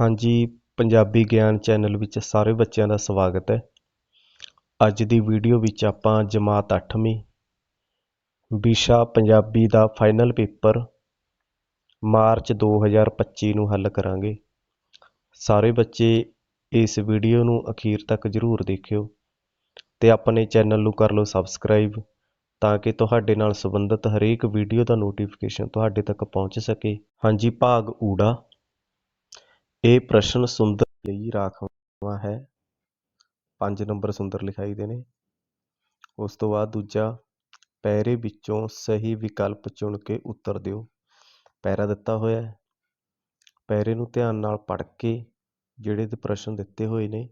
ਹਾਂਜੀ, ਪੰਜਾਬੀ ਗਿਆਨ ਚੈਨਲ ਵਿੱਚ ਸਾਰੇ ਬੱਚਿਆਂ ਦਾ ਸਵਾਗਤ ਹੈ। ਅੱਜ ਦੀ ਵੀਡੀਓ ਵਿੱਚ ਆਪਾਂ ਜਮਾਤ 8ਵੀਂ ਵਿਸ਼ਾ ਪੰਜਾਬੀ ਦਾ ਫਾਈਨਲ ਪੇਪਰ ਮਾਰਚ 2025 ਨੂੰ ਹੱਲ ਕਰਾਂਗੇ। ਸਾਰੇ ਬੱਚੇ ਇਸ ਵੀਡੀਓ ਨੂੰ ਅਖੀਰ ਤੱਕ ਜ਼ਰੂਰ ਦੇਖਿਓ ਤੇ ਆਪਣੇ ਚੈਨਲ ਨੂੰ ਕਰ ਲਓ ਸਬਸਕ੍ਰਾਈਬ ਤਾਂ ਕਿ ਤੁਹਾਡੇ ਨਾਲ ਸੰਬੰਧਿਤ ਹਰੇਕ ਵੀਡੀਓ ਦਾ ਨੋਟੀਫਿਕੇਸ਼ਨ ਤੁਹਾਡੇ ਤੱਕ ਪਹੁੰਚ ਸਕੇ। ਹਾਂਜੀ, ਭਾਗ ਊੜਾ। ਇਹ ਪ੍ਰਸ਼ਨ ਸੁੰਦਰ ਲਈ ਰਾਖਵਾਂ ਹੈ। ਪੰਜ ਨੰਬਰ ਸੁੰਦਰ ਲਿਖਾਈ ਦੇ ਨੇ। ਉਸ ਤੋਂ ਬਾਅਦ ਦੂਜਾ, ਪੈਰੇ ਵਿੱਚੋਂ ਸਹੀ ਵਿਕਲਪ ਚੁਣ ਕੇ ਉੱਤਰ ਦਿਓ। ਪੈਰਾ ਦਿੱਤਾ ਹੋਇਆ ਹੈ। ਪੈਰੇ ਨੂੰ ਧਿਆਨ ਨਾਲ ਪੜ੍ਹ ਕੇ ਜਿਹੜੇ ਤੇ ਪ੍ਰਸ਼ਨ ਦਿੱਤੇ ਹੋਏ ਨੇ,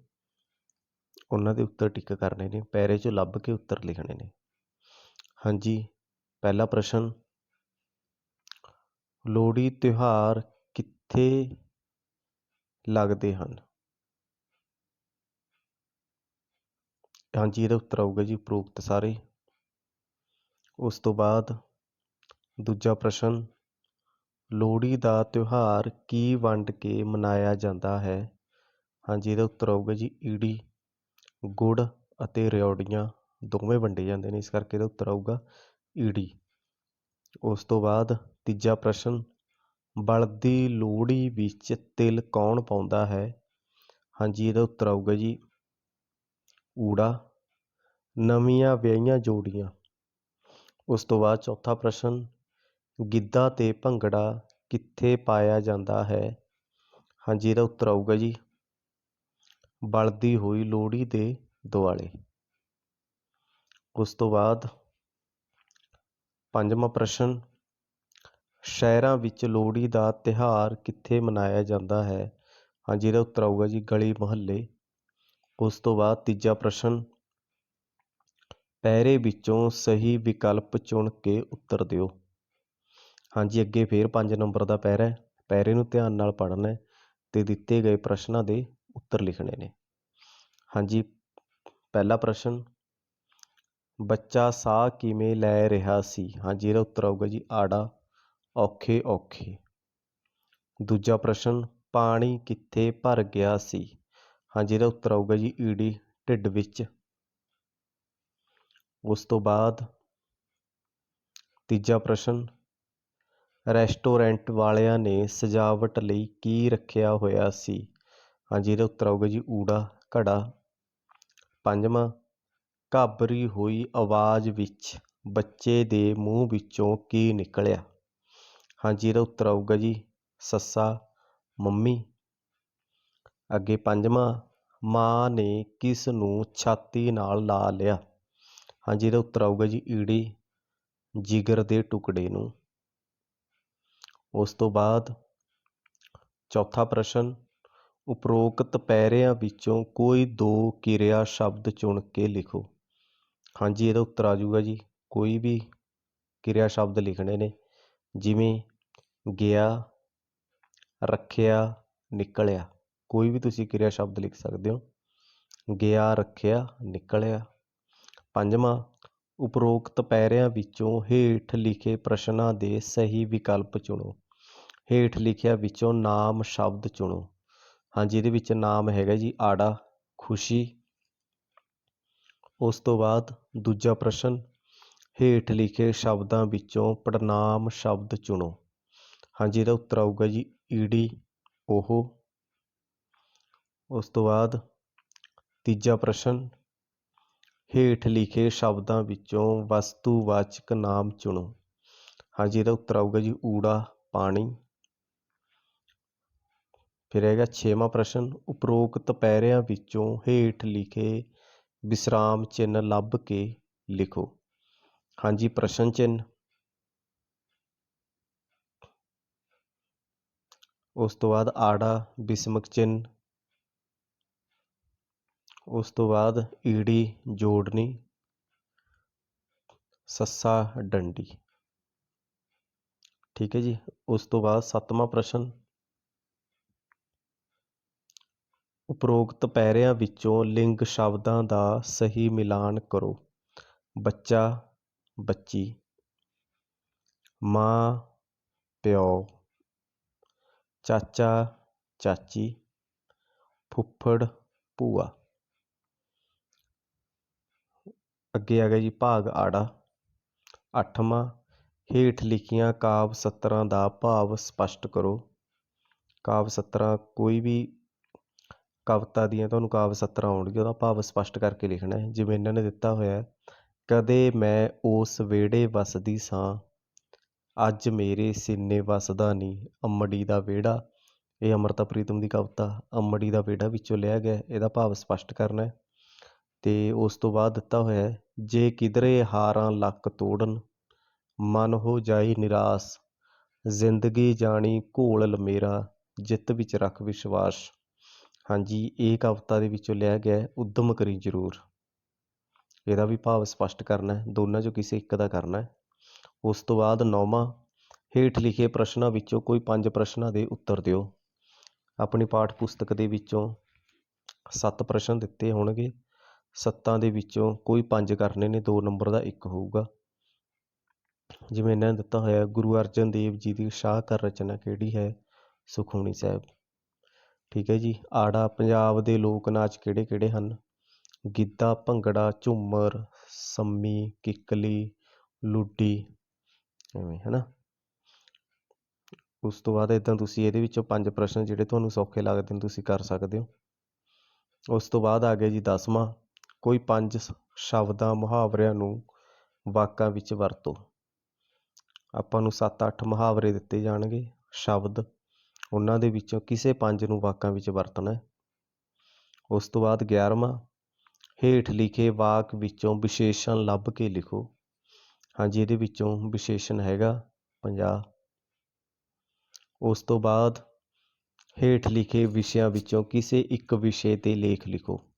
ਉਹਨਾਂ ਦੇ ਉੱਤਰ ਟਿਕ ਕਰਨੇ ਨੇ। ਪੈਰੇ 'ਚੋਂ ਲੱਭ ਕੇ ਉੱਤਰ ਲਿਖਣੇ ਨੇ। ਹਾਂਜੀ, ਪਹਿਲਾ ਪ੍ਰਸ਼ਨ। ਲੋਹੜੀ ਤਿਉਹਾਰ ਕਿੱਥੇ ਲੱਗਦੇ ਹਨ। ਹਾਂਜੀ, ਇਹਦਾ ਉੱਤਰ ਆਊਗਾ ਜੀ ਉਪਰੋਕਤ ਸਾਰੇ। ਉਸ ਤੋਂ ਬਾਅਦ ਦੂਜਾ ਪ੍ਰਸ਼ਨ, ਲੋਹੜੀ ਦਾ ਤਿਉਹਾਰ ਕੀ ਵੰਡ ਕੇ ਮਨਾਇਆ ਜਾਂਦਾ ਹੈ? ਹਾਂਜੀ, ਇਹਦਾ ਉੱਤਰ ਆਊਗਾ ਜੀ ਈੜੀ, ਗੁੜ ਅਤੇ ਰਿਉੜੀਆਂ ਦੋਵੇਂ ਵੰਡੇ ਜਾਂਦੇ ਨੇ, ਇਸ ਕਰਕੇ ਇਹਦਾ ਉੱਤਰ ਆਊਗਾ ਈੜੀ। ਉਸ ਤੋਂ ਬਾਅਦ ਤੀਜਾ ਪ੍ਰਸ਼ਨ ਬਲਦੀ ਲੋਹੜੀ ਵਿੱਚ ਤਿਲ ਕੌਣ ਪਾਉਂਦਾ ਹੈ? ਹਾਂਜੀ, ਇਹਦਾ ਉੱਤਰ ਆਊਗਾ ਜੀ। ਊੜਾ। ਨਵੀਆਂ ਵਿਆਹੀਆਂ ਜੋੜੀਆਂ। ਉਸ ਤੋਂ ਬਾਅਦ ਚੌਥਾ ਪ੍ਰਸ਼ਨ। ਗਿੱਧਾ ਤੇ ਭੰਗੜਾ ਕਿੱਥੇ ਪਾਇਆ ਜਾਂਦਾ ਹੈ? ਹਾਂਜੀ, ਇਹਦਾ ਉੱਤਰ ਆਊਗਾ ਜੀ। ਬਲਦੀ ਹੋਈ ਲੋਹੜੀ ਦੇ ਦੁਆਲੇ। ਉਸ ਤੋਂ ਬਾਅਦ ਪੰਜਵਾਂ ਪ੍ਰਸ਼ਨ। ਸ਼ਹਿਰਾਂ ਵਿੱਚ ਲੋਹੜੀ ਦਾ ਤਿਉਹਾਰ ਕਿੱਥੇ ਮਨਾਇਆ ਜਾਂਦਾ ਹੈ? ਹਾਂਜੀ ਇਹਦਾ ਉੱਤਰ ਆਊਗਾ ਜੀ ਗਲੀ ਮੁਹੱਲੇ। ਉਸ ਤੋਂ ਬਾਅਦ ਤੀਜਾ ਪ੍ਰਸ਼ਨ। ਪਹਿਰੇ ਵਿੱਚੋਂ ਸਹੀ ਵਿਕਲਪ ਚੁਣ ਕੇ ਉੱਤਰ ਦਿਓ। ਹਾਂਜੀ ਅੱਗੇ ਫੇਰ 5 ਨੰਬਰ ਦਾ ਪਹਿਰਾ ਹੈ। ਪੈਰੇ ਨੂੰ ਧਿਆਨ ਨਾਲ ਪੜ੍ਹਨਾ ਹੈ ਤੇ ਦਿੱਤੇ ਗਏ ਪ੍ਰਸ਼ਨਾਂ ਦੇ ਉੱਤਰ ਲਿਖਣੇ ਨੇ। ਹਾਂਜੀ ਪਹਿਲਾ ਪ੍ਰਸ਼ਨ। ਬੱਚਾ ਸਾਹ ਕਿਵੇਂ ਲੈ ਰਿਹਾ ਸੀ? ਹਾਂਜੀ ਇਹਦਾ ਉੱਤਰ ਆਊਗਾ ਜੀ ਆੜਾ। ਔਖੇ ਔਖੇ। ਦੂਜਾ ਪ੍ਰਸ਼ਨ, ਪਾਣੀ ਕਿੱਥੇ ਭਰ ਗਿਆ ਸੀ? ਹਾਂਜੀ ਇਹਦਾ ਉੱਤਰ ਆਊਗਾ ਜੀ ਈੜੀ ਢਿੱਡ ਵਿੱਚ। ਉਸ ਤੋਂ ਬਾਅਦ ਤੀਜਾ ਪ੍ਰਸ਼ਨ, ਰੈਸਟੋਰੈਂਟ ਵਾਲਿਆਂ ਨੇ ਸਜਾਵਟ ਲਈ ਕੀ ਰੱਖਿਆ ਹੋਇਆ ਸੀ? ਹਾਂਜੀ ਇਹਦਾ ਉੱਤਰ ਆਊਗਾ ਜੀ ਊੜਾ, ਘੜਾ। ਪੰਜਵਾਂ, ਘਾਬਰੀ ਹੋਈ ਆਵਾਜ਼ ਵਿੱਚ ਬੱਚੇ ਦੇ ਮੂੰਹ ਵਿੱਚੋਂ ਕੀ ਨਿਕਲਿਆ? ਹਾਂਜੀ ਇਹਦਾ ਉੱਤਰ ਆਊਗਾ ਜੀ, ਸੱਸਾ, ਮੰਮੀ। ਅੱਗੇ ਪੰਜਵਾਂ, ਮਾਂ ਨੇ ਕਿਸ ਨੂੰ ਛਾਤੀ ਨਾਲ ਲਾ ਲਿਆ? ਹਾਂਜੀ ਇਹਦਾ ਉੱਤਰ ਆਊਗਾ ਜੀ, ਈੜੀ, ਜਿਗਰ ਦੇ ਟੁਕੜੇ ਨੂੰ। ਉਸ ਤੋਂ ਬਾਅਦ ਚੌਥਾ ਪ੍ਰਸ਼ਨ, ਉਪਰੋਕਤ ਪੈਰਿਆਂ ਵਿੱਚੋਂ ਕੋਈ ਦੋ ਕਿਰਿਆ ਸ਼ਬਦ ਚੁਣ ਕੇ ਲਿਖੋ। ਹਾਂਜੀ ਇਹਦਾ ਉੱਤਰ ਆ ਜਾਊਗਾ ਜੀ, ਕੋਈ ਵੀ ਕਿਰਿਆ ਸ਼ਬਦ ਲਿਖਣੇ ਨੇ, ਜਿਵੇਂ ਗਿਆ, ਰੱਖਿਆ, ਨਿਕਲਿਆ। ਕੋਈ ਵੀ ਤੁਸੀਂ ਕਿਰਿਆ ਸ਼ਬਦ ਲਿਖ ਸਕਦੇ ਹੋ। ਗਿਆ, ਰੱਖਿਆ, ਨਿਕਲਿਆ। ਪੰਜਵਾਂ, ਉਪਰੋਕਤ ਪੈਰਿਆਂ ਵਿੱਚੋਂ ਹੇਠ ਲਿਖੇ ਪ੍ਰਸ਼ਨਾਂ ਦੇ ਸਹੀ ਵਿਕਲਪ ਚੁਣੋ। ਹੇਠ ਲਿਖਿਆ ਵਿੱਚੋਂ ਨਾਮ, ਸ਼ਬਦ ਚੁਣੋ। ਹਾਂਜੀ, ਇਹਦੇ ਵਿੱਚ ਨਾਮ ਹੈਗਾ ਜੀ, ਆੜਾ, ਖੁਸ਼ੀ। ਉਸ ਤੋਂ ਬਾਅਦ ਦੂਜਾ ਪ੍ਰਸ਼ਨ, ਹੇਠ ਲਿਖੇ ਸ਼ਬਦਾਂ ਵਿੱਚੋਂ ਪੜਨਾਮ ਸ਼ਬਦ ਚੁਣੋ। ਹਾਂਜੀ, ਇਹਦਾ ਉੱਤਰ ਆਊਗਾ ਜੀ ਈੜੀ ਉਹ। ਉਸ ਤੋਂ ਬਾਅਦ ਤੀਜਾ ਪ੍ਰਸ਼ਨ, ਹੇਠ ਲਿਖੇ ਸ਼ਬਦਾਂ ਵਿੱਚੋਂ ਵਸਤੂਵਾਚਕ ਨਾਮ ਚੁਣੋ। ਹਾਂਜੀ, ਇਹਦਾ ਉੱਤਰ ਆਊਗਾ ਜੀ ਊੜਾ, ਪਾਣੀ। ਫਿਰ ਹੈਗਾ ਛੇਵਾਂ ਪ੍ਰਸ਼ਨ, ਉਪਰੋਕਤ ਪੈਰਿਆਂ ਵਿੱਚੋਂ ਹੇਠ ਲਿਖੇ ਵਿਸਰਾਮ ਚਿੰਨ੍ਹ ਲੱਭ ਕੇ ਲਿਖੋ। ਹਾਂਜੀ, ਪ੍ਰਸ਼ਨ ਚਿੰਨ੍ਹ। ਉਸ ਤੋਂ ਬਾਅਦ ਆੜਾ, ਬਿਸਮਕ ਚਿੰਨ੍ਹ। ਉਸ ਤੋਂ ਬਾਅਦ ਈੜੀ, ਜੋੜਨੀ। ਸੱਸਾ, ਡੰਡੀ। ਠੀਕ ਹੈ ਜੀ। ਉਸ ਤੋਂ ਬਾਅਦ ਸੱਤਵਾਂ ਪ੍ਰਸ਼ਨ। ਉਪਰੋਕਤ ਪੈਰਿਆਂ ਵਿੱਚੋਂ ਲਿੰਗ ਸ਼ਬਦਾਂ ਦਾ ਸਹੀ ਮਿਲਾਨ ਕਰੋ। ਬੱਚਾ, ਬੱਚੀ। ਮਾਂ, ਪਿਓ। ਚਾਚਾ, ਚਾਚੀ, ਫੁੱਫੜ, ਭੂਆ। ਅੱਗੇ ਆ ਗਿਆ ਜੀ ਭਾਗ ਆੜਾ। ਅੱਠਵਾਂ, ਹੇਠ ਲਿਖੀਆਂ ਕਾਵਿ ਸਤਰਾਂ ਦਾ ਭਾਵ ਸਪਸ਼ਟ ਕਰੋ। ਕਾਵਿ ਸਤਰਾਂ ਕੋਈ ਵੀ ਕਵਿਤਾ ਦੀਆਂ ਤੁਹਾਨੂੰ ਕਾਵਿ ਸਤਰਾਂ ਆਉਣਗੀਆਂ, ਉਹਦਾ ਭਾਵ ਸਪਸ਼ਟ ਕਰਕੇ ਲਿਖਣਾ ਹੈ। ਜਿਵੇਂ ਇਹਨਾਂ ਨੇ ਦਿੱਤਾ ਹੋਇਆ ਹੈ, ਕਦੇ ਮੈਂ ਉਸ ਵਿਹੜੇ ਵਸਦੀ ਸਾਂ ਅੱਜ ਮੇਰੇ ਸੀਨੇ ਵਸਦਾ ਨਹੀਂ, ਅੰਮੜੀ ਦਾ ਵਿਹੜਾ। ਇਹ ਅੰਮ੍ਰਿਤਾ ਪ੍ਰੀਤਮ ਦੀ ਕਵਿਤਾ, ਅੰਮੜੀ ਦਾ ਵਿਹੜਾ ਵਿੱਚੋਂ ਲਿਆ ਗਿਆ, ਇਹਦਾ ਭਾਵ ਸਪਸ਼ਟ ਕਰਨਾ ਹੈ। ਤੇ ਉਸ ਤੋਂ ਬਾਅਦ ਦਿੱਤਾ ਹੋਇਆ ਹੈ, ਜੇ ਕਿਧਰੇ ਹਾਰਾਂ ਲੱਕ ਤੋੜਨ, ਮਨ ਹੋ ਜਾਈ ਨਿਰਾਸ਼। ਜ਼ਿੰਦਗੀ ਜਾਣੀ ਘੋਲ ਮੇਰਾ ਜਿੱਤ ਵਿੱਚ ਰੱਖ ਵਿਸ਼ਵਾਸ। ਹਾਂਜੀ, ਇਹ ਕਵਿਤਾ ਦੇ ਵਿੱਚੋਂ ਲਿਆ ਗਿਆ ਹੈ, ਉਦਮ ਕਰੀ ਜ਼ਰੂਰ। ਇਹਦਾ ਵੀ ਭਾਵ ਸਪਸ਼ਟ ਕਰਨਾ ਹੈ, ਦੋਨਾਂ ਚੋਂ ਕਿਸੇ ਇੱਕ ਦਾ ਕਰਨਾ ਹੈ। ਉਸ ਤੋਂ ਬਾਅਦ ਨੌਵਾਂ ਹੇਠ ਲਿਖੇ ਪ੍ਰਸ਼ਨਾਂ ਵਿੱਚੋਂ ਕੋਈ ਪੰਜ ਪ੍ਰਸ਼ਨਾਂ ਦੇ ਉੱਤਰ ਦਿਓ। ਆਪਣੀ ਪਾਠ ਪੁਸਤਕ ਦੇ ਵਿੱਚੋਂ ਸੱਤ ਪ੍ਰਸ਼ਨ ਦਿੱਤੇ ਹੋਣਗੇ। ਸੱਤਾਂ ਦੇ ਵਿੱਚੋਂ ਕੋਈ ਪੰਜ ਕਰਨੇ ਨੇ, ਦੋ ਨੰਬਰ ਦਾ ਇੱਕ ਹੋਊਗਾ। ਜਿਵੇਂ ਇਹਨਾਂ ਨੇ ਦਿੱਤਾ ਹੋਇਆ, ਗੁਰੂ ਅਰਜਨ ਦੇਵ ਜੀ ਦੀ ਸ਼ਾਹਕਾਰ ਰਚਨਾ ਕਿਹੜੀ ਹੈ? ਸੁਖਮਨੀ ਸਾਹਿਬ। ਠੀਕ ਹੈ ਜੀ, ਆੜਾ ਪੰਜਾਬ ਦੇ ਲੋਕ ਨਾਚ ਕਿਹੜੇ ਕਿਹੜੇ ਹਨ? ਗਿੱਧਾ, ਭੰਗੜਾ, ਝੂਮਰ, ਸੰਮੀ, ਕਿੱਕਲੀ, ਲੁੱਡੀ ਐਵੇਂ ਹੈ ਉਸ ਤੋਂ ਬਾਅਦ ਇੱਦਾਂ ਤੁਸੀਂ ਇਹਦੇ ਵਿੱਚੋਂ ਪੰਜ ਪ੍ਰਸ਼ਨ ਜਿਹੜੇ ਤੁਹਾਨੂੰ ਸੌਖੇ ਲੱਗਦੇ ਨੇ, ਤੁਸੀਂ ਕਰ ਸਕਦੇ ਹੋ। ਉਸ ਤੋਂ ਬਾਅਦ ਆ ਗਿਆ ਜੀ ਦਸਵਾਂ, ਕੋਈ ਪੰਜ ਸ਼ਬਦਾਂ ਮੁਹਾਵਰਿਆਂ ਨੂੰ ਵਾਕਾਂ ਵਿੱਚ ਵਰਤੋ। ਆਪਾਂ ਨੂੰ 7-8 ਮੁਹਾਵਰੇ ਦਿੱਤੇ ਜਾਣਗੇ, ਸ਼ਬਦ। ਉਹਨਾਂ ਦੇ ਵਿੱਚੋਂ ਕਿਸੇ ਪੰਜ ਨੂੰ ਵਾਕਾਂ ਵਿੱਚ ਵਰਤਣਾ ਹੈ। ਉਸ ਤੋਂ ਬਾਅਦ 11ਵਾਂ ਹੇਠ ਲਿਖੇ ਵਾਕ ਵਿੱਚੋਂ ਵਿਸ਼ੇਸ਼ਣ ਲੱਭ ਕੇ ਲਿਖੋ। ਹਾਂਜੀ, ਇਹਦੇ ਵਿੱਚੋਂ ਵਿਸ਼ੇਸ਼ਣ ਹੈਗਾ 50 ਉਸ ਤੋਂ ਬਾਅਦ ਹੇਠ ਲਿਖੇ ਵਿਸ਼ਿਆਂ ਵਿੱਚੋਂ ਕਿਸੇ ਇੱਕ ਵਿਸ਼ੇ ਤੇ ਲੇਖ ਲਿਖੋ।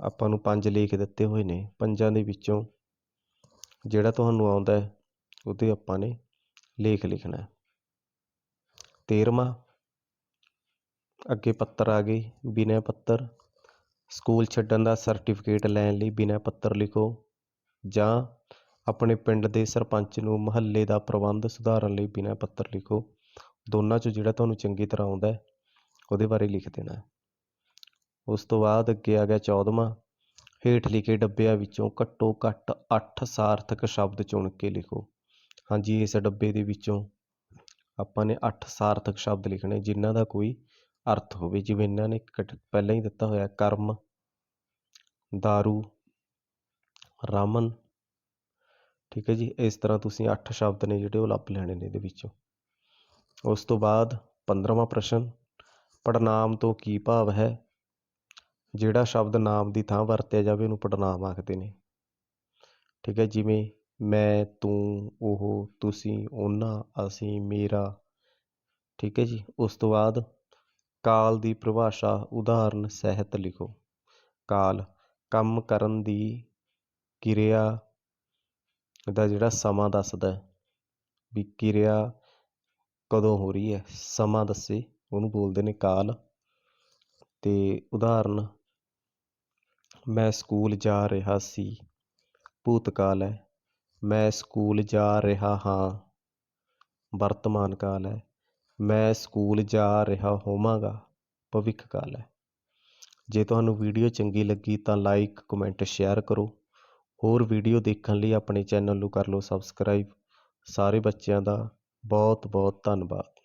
ਆਪਾਂ ਨੂੰ ਪੰਜ ਲੇਖ ਦਿੱਤੇ ਹੋਏ ਨੇ, ਪੰਜਾਂ ਦੇ ਵਿੱਚੋਂ ਜਿਹੜਾ ਤੁਹਾਨੂੰ ਆਉਂਦਾ ਹੈ ਉਹਤੇ ਆਪਾਂ ਨੇ ਲੇਖ ਲਿਖਣਾ ਹੈ। ਤੇਰਵਾਂ, ਅੱਗੇ ਪੱਤਰ ਆ ਗਏ, ਬਿਨੈ ਪੱਤਰ। ਸਕੂਲ ਛੱਡਣ ਦਾ ਸਰਟੀਫਿਕੇਟ ਲੈਣ ਲਈ ਬਿਨੈ ਪੱਤਰ ਲਿਖੋ। ਜਾਂ ਆਪਣੇ ਪਿੰਡ ਦੇ ਸਰਪੰਚ ਨੂੰ ਮੁਹੱਲੇ ਦਾ ਪ੍ਰਬੰਧ ਸੁਧਾਰਨ ਲਈ ਬਿਨੈ ਪੱਤਰ ਲਿਖੋ, ਦੋਨਾਂ 'ਚੋਂ ਜਿਹੜਾ ਤੁਹਾਨੂੰ ਚੰਗੀ ਤਰ੍ਹਾਂ ਆਉਂਦਾ ਉਹਦੇ ਬਾਰੇ ਲਿਖ ਦੇਣਾ ਉਸ ਤੋਂ ਬਾਅਦ ਅੱਗੇ ਆ ਗਿਆ 14ਵਾਂ ਹੇਠ ਲਿਖੇ ਡੱਬਿਆਂ ਵਿੱਚੋਂ ਘੱਟੋ ਘੱਟ 8 ਸਾਰਥਕ ਸ਼ਬਦ ਚੁਣ ਕੇ ਲਿਖੋ। ਹਾਂਜੀ, ਇਸ ਡੱਬੇ ਦੇ ਵਿੱਚੋਂ ਆਪਾਂ ਨੇ 8 ਸਾਰਥਕ ਸ਼ਬਦ ਲਿਖਣੇ, ਜਿਨ੍ਹਾਂ ਦਾ ਕੋਈ ਅਰਥ ਹੋਵੇ, ਜਿਵੇਂ ਇਹਨਾਂ ਨੇ ਕੱਟ- ਪਹਿਲਾਂ ਹੀ ਦਿੱਤਾ ਹੋਇਆ ਕਰਮ दारू ਰਾਮਨ। ਠੀਕ ਹੈ ਜੀ, ਇਸ ਤਰ੍ਹਾਂ ਤੁਸੀਂ 8 ਸ਼ਬਦ ਨੇ ਜਿਹੜੇ ਉਹ ਲੱਭ ਲੈਣੇ ਨੇ ਇਹਦੇ ਵਿੱਚੋਂ। ਉਸ ਤੋਂ ਬਾਅਦ 15ਵਾਂ ਪ੍ਰਸ਼ਨ ਪੜਨਾਮ ਤੋਂ ਕੀ ਭਾਵ ਹੈ? ਜਿਹੜਾ ਸ਼ਬਦ ਨਾਮ ਦੀ ਥਾਂ ਵਰਤਿਆ ਜਾਵੇ ਉਹਨੂੰ ਪੜਨਾਮ ਆਖਦੇ ਨੇ। ਠੀਕ ਹੈ, ਜਿਵੇਂ ਮੈਂ, ਤੂੰ, ਉਹ, ਤੁਸੀਂ, ਉਹਨਾਂ, ਅਸੀਂ, ਮੇਰਾ। ਠੀਕ ਹੈ ਜੀ, ਉਸ ਤੋਂ ਬਾਅਦ ਕਾਲ ਦੀ ਪਰਿਭਾਸ਼ਾ, ਉਦਾਹਰਨ, ਸਹਿਤ ਲਿਖੋ। ਕਾਲ, ਕੰਮ ਕਰਨ ਦੀ ਕਿਰਿਆ ਦਾ ਜਿਹੜਾ ਸਮਾਂ ਦੱਸਦਾ ਵੀ ਕਿਰਿਆ ਕਦੋਂ ਹੋ ਰਹੀ ਹੈ, ਸਮਾਂ ਦੱਸੇ, ਉਹਨੂੰ ਬੋਲਦੇ ਨੇ ਕਾਲ। ਤੇ ਉਦਾਹਰਨ, ਮੈਂ ਸਕੂਲ ਜਾ ਰਿਹਾ ਸੀ, ਭੂਤਕਾਲ ਹੈ। ਮੈਂ ਸਕੂਲ ਜਾ ਰਿਹਾ ਹਾਂ, ਵਰਤਮਾਨ ਕਾਲ ਹੈ। ਮੈਂ ਸਕੂਲ ਜਾ ਰਿਹਾ ਹੋਵਾਂਗਾ ਭਵਿੱਖ ਕਾਲ ਹੈ। ਜੇ ਤੁਹਾਨੂੰ ਵੀਡੀਓ ਚੰਗੀ ਲੱਗੀ ਤਾਂ ਲਾਈਕ ਕਮੈਂਟ ਸ਼ੇਅਰ ਕਰੋ। ਹੋਰ ਵੀਡੀਓ ਦੇਖਣ ਲਈ ਆਪਣੇ ਚੈਨਲ ਨੂੰ ਕਰ ਲਓ ਸਬਸਕ੍ਰਾਈਬ। ਸਾਰੇ ਬੱਚਿਆਂ ਦਾ ਬਹੁਤ ਬਹੁਤ ਧੰਨਵਾਦ।